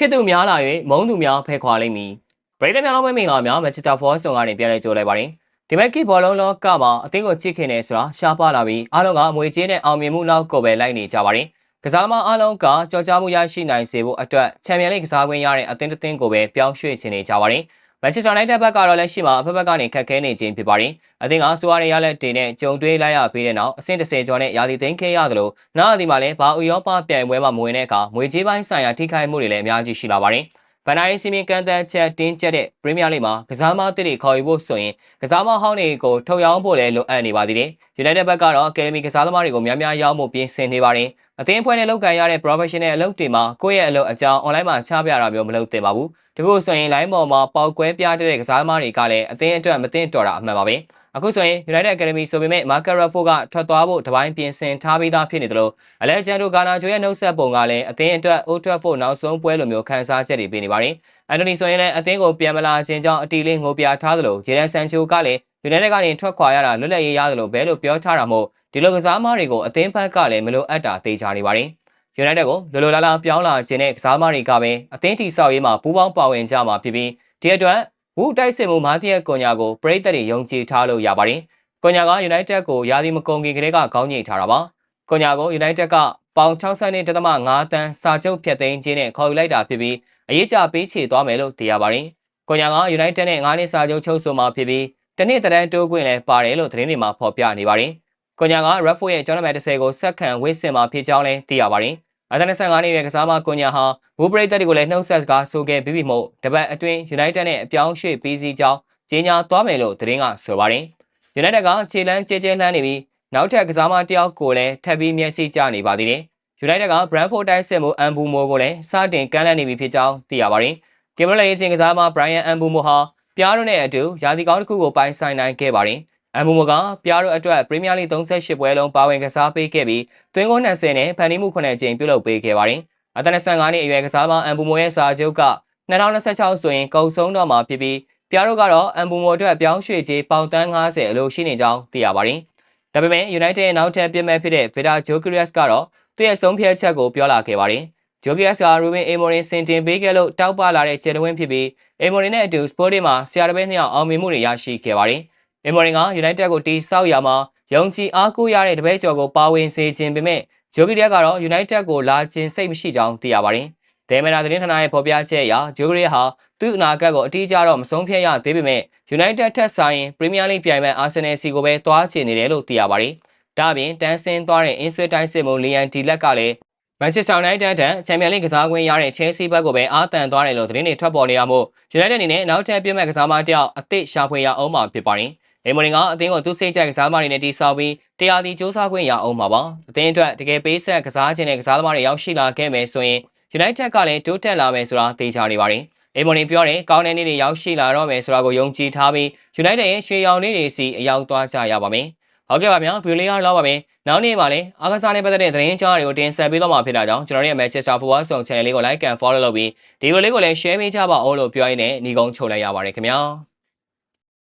ချစ်သူများလာ၍မုန်းသူများဖဲခွာလိမ့်မည်ပရိသတ်များလုံးပဲမင်္ဂလာများမန်ချက်စတာဖောဆောင်ကနေပြန်လည်ကြိုလိုက်ပါတယ်ဒီမဲ့ကိဘောလုံးလောကမှာအသင်းကိုချစ်ခင်နေဆိုတာရှားပါလာပြီးအားလုံးကအမွေကြေးနဲ့အောင်မြင်မှုနောက်ကိုပဲလိုက်နေကြပါတယ်ကစားသမားအားလုံးကကြော်ကြားမှုရရှိနိုင်စေဖို့အတွက်ချန်ပီယံလိကစားခွင့်ရတဲ့အသင်းတစ်သင်းကိုပဲပြောင်းရွှေ့ချင်နေကြပါတယ် မန်ချက်စတာယူနိုက်တက်ဘက်ကတော့လက်ရှိမှာအဖက်ဘက်ကနေခက်ခဲနေခြင်းဖြစ်ပါတယ်။အသင်းကဆိုရရရလက်တင်နဲ့ကြုံတွေးလိုက်ရပြီးတဲ့နောက်အဆင့်30ကျော်နဲ့ရာသီသိမ်းခဲ့ရသလိုနောက်အသီးမှာလည်းဘာဥရောပပြိုင်ပွဲမှာမဝင်တဲ့အခါငွေကြေးပိုင်းဆိုင်ရာထိခိုက်မှုတွေလည်းအများကြီးရှိလာပါတယ်။ ဗန်နာရေးစီမီကန်တန်ချက်တင်းကျပ်တဲ့ပရီးမီးယားလိမှာကစားမတစ်တွေခေါ်ယူဖို့ဆိုရင်ကစားမဟောင်းတွေကိုထုတ်ရောင်းဖို့လည်းလိုအပ်နေပါသေးတယ်။ United ဘက်ကတော့အကယ်ဒမီကစားသမားတွေကိုများများရောင်းဖို့ပြင်ဆင်နေပါတယ်။အသင်းအဖွဲ့နဲ့လုပ်ကိုင်ရတဲ့ professional အလုပ်တွေမှာကိုယ့်ရဲ့အလုပ်အကြောင်း online မှာချပြတာမျိုးမလုပ်သင့်ပါဘူး။ဒီလိုဆိုရင် line ပေါ်မှာပေါက်ကွဲပြတဲ့ကစားသမားတွေကလည်းအသင်းအတွက်မသိတော်တာအမှန်ပါပဲ။ အခုဆိုရင် United Academy ဆိုပေမဲ့ Marco Rashford ကထွက်သွားဖို့တပိုင်းပြင်ဆင်ထားပြီးသားဖြစ်နေတယ်လို့ Alejandro Garnacho ရဲ့နှုတ်ဆက်ပုံကလည်းအသင်းအတွက် Old Trafford နောက်ဆုံးပွဲလိုမျိုးခန်းစားချက်တွေပေးနေပါတယ်။ Anthony ဆိုရင်လည်းအသင်းကိုပြန်မလာခြင်းကြောင့်အတီလေးငိုပြထားသလို Jadon Sancho ကလည်း United ကနေထွက်ခွာရတာလွတ်လပ်ရေးရသလိုဘဲလို့ပြောထားတာမို့ဒီလိုကစားသမားတွေကိုအသင်းဘက်ကလည်းမလိုအပ်တာသိချနေပါတယ်။ United ကိုလိုလိုလားလားပြောင်းလာခြင်းတဲ့ကစားသမားတွေကပဲအသင်းတီဆောက်ရေးမှာပူးပေါင်းပါဝင်ကြမှာဖြစ်ပြီးဒီအတွက် ဝူတိုက်စစ်မှုမာတီယက်ကွန်ညာကိုပရိသတ်တွေယုံကြည်ထားလို့ရပါတယ်။ကွန်ညာက United ကိုယာဒီမကုန်ခင်ကလေးကခေါင်းညိတ်ထားတာပါ။ကွန်ညာကို United ကပေါင်62.5တန်းစာချုပ်ဖြတ်သိမ်းခြင်းနဲ့ခေါ်ယူလိုက်တာဖြစ်ပြီးအရေးကြပေးချေသွားမယ်လို့သိရပါတယ်။ကွန်ညာက United နဲ့9နှစ်စာချုပ်ချုပ်ဆိုမှာဖြစ်ပြီးတနစ်တန်းတိုးခွင့်လည်းပါတယ်လို့သတင်းတွေမှာဖော်ပြနေပါတယ်။ကွန်ညာက Rafford ရဲ့ကျောင်းနံပါတ်30ကိုဆက်ခံဝစ်စင်မှာဖြစ်ကြောင်းလည်းသိရပါတယ်။ အသက်25နှစ်အရွယ်ကစားမကွန်ညာဟာဘူပရိသတ်တွေကိုလည်းနှုတ်ဆက်စကားဆိုခဲ့ပြီးပြီမို့တပတ်အတွင်း United နဲ့အပြောင်းရွှေ့ပြီးစီးကြောင်းကြေညာသွားမယ်လို့သတင်းကဆိုပါတယ်။ United ကခြေလန်းကြဲကြဲလှမ်းနေပြီးနောက်ထပ်ကစားမတယောက်ကိုလည်းထပ်ပြီးမျက်စိကျနေပါသေးတယ်။ United က Brentford တိုက်စစ်မှုအမ်ဘူမိုကိုလည်းစတင်ကမ်းလှမ်းနေပြီဖြစ်ကြောင်းသိရပါတယ်။ကင်မရာရေးစင်ကစားမ Brian Ambumo ဟာပြားတို့နဲ့အတူရာသီကောင်းတစ်ခုကိုပိုင်ဆိုင်နိုင်ခဲ့ပါတယ်။ အမ်ဘူမိုကပြားတို့အတွက်ပရီးမီးယားလိ38ပွဲလုံးပါဝင်ကစားပေးခဲ့ပြီးသွင်းဂိုး20နဲ့ဖန်တီးမှု9ကြိမ်ပြုလုပ်ပေးခဲ့ပါတယ်။အသက်25နှစ်အရွယ်ကစားမအမ်ဘူမိုရဲ့စာချုပ်က2026ဆိုရင်ကုန်ဆုံးတော့မှာဖြစ်ပြီးပြားတို့ကတော့အမ်ဘူမိုအတွက်ပြောင်းရွှေ့ခြင်းပေါင်တန်း90အလို့ရှိနေကြောင်းသိရပါတယ်။ဒါပေမဲ့ United ရဲ့နောက်ထပ်ပြစ်မဲ့ဖြစ်တဲ့ Vida Jokerius ကတော့သူ့ရဲ့ဆုံးဖြတ်ချက်ကိုပြောလာခဲ့ပါတယ်။ Jokerius က Ruben Amorim စင်တင်ပေးခဲ့လို့တောက်ပလာတဲ့ကျေတဝင်းဖြစ်ပြီး Amorim နဲ့အတူ Sporting မှာဆရာတပည့်နှစ်ယောက်အောင်မြင်မှုတွေရရှိခဲ့ပါတယ်။ Amorim က United ကိုတီးဆောက်ရာမှာယုံကြည်အားကိုးရတဲ့တပည့်ကျော်ကိုပါဝင်စေခြင်းပေမဲ့ဂျိုဂီရက်ကတော့ United ကိုလာခြင်းစိတ်မရှိကြောင်းသိရပါတယ်။ဒဲမနာသတင်းဌာနရဲ့ဖော်ပြချက်အရဂျိုဂီရက်ဟာသူ့အနာဂတ်ကိုအတိအကျတော့မဆုံးဖြတ်ရသေးပေမဲ့ United ထက်ဆိုင်ပရီးမီးယားလိပြိုင်မဲ့ Arsenal စီကိုပဲတွားချင်နေတယ်လို့သိရပါတယ်။ဒါအပြင်တန်းဆင်းသွားတဲ့အင်းဆွဲတိုင်းစစ်မှုလီယန်ဒီလက်ကလည်းမန်ချက်စတာယူနိုက်တက်ထက်ချန်ပီယံလိကစားခွင့်ရတဲ့ချဲလ်ဆီဘက်ကိုပဲအားတန်သွားတယ်လို့သတင်းတွေထွက်ပေါ်နေတာမို့ United အနေနဲ့နောက်ထပ်ပြည့်မဲ့ကစားမတယောက်အသစ်ရှာဖွေရအောင်မှာဖြစ်ပါတယ်။ အေမိုရင်ကအသင်းကိုသူ့စိတ်ကြိုက်ကစားမတွေနဲ့တိဆောက်ပြီးတရားဒီစ조사ခွင့်ရအောင်မှာပါ။အသင်းအတွက်တကယ်ပေးဆက်ကစားခြင်းနဲ့ကစားသမားတွေရောက်ရှိလာခဲ့မယ်ဆိုရင် United ကလည်းတိုးတက်လာမယ်ဆိုတာသိချနေပါတယ်။အေမိုရင်ပြောတယ်ကောင်းတဲ့နေ့တွေရောက်ရှိလာတော့မယ်ဆိုတာကိုယုံကြည်ထားပြီး United ရဲ့ရွှေရောင်လေးတွေစီအရောက်သွားကြရပါမယ်။ဟုတ်ကဲ့ပါဗျာဗီဒီယိုလေးကတော့ပါမယ်။နောက်နေ့မှာလည်းအားကစားနဲ့ပတ်သက်တဲ့သတင်းကြားတွေကိုတင်ဆက်ပေးတော့မှာဖြစ်တာကြောင့်ကျွန်တော်တို့ရဲ့ Manchester Football Zone Channel လေးကို Like and Follow လုပ်ပြီးဒီဗီဒီယိုလေးကိုလည်း Share ပေးကြပါဦးလို့ပြောရင်းနဲ့ညီကုန်းချုပ်လိုက်ရပါတယ်ခင်ဗျာ။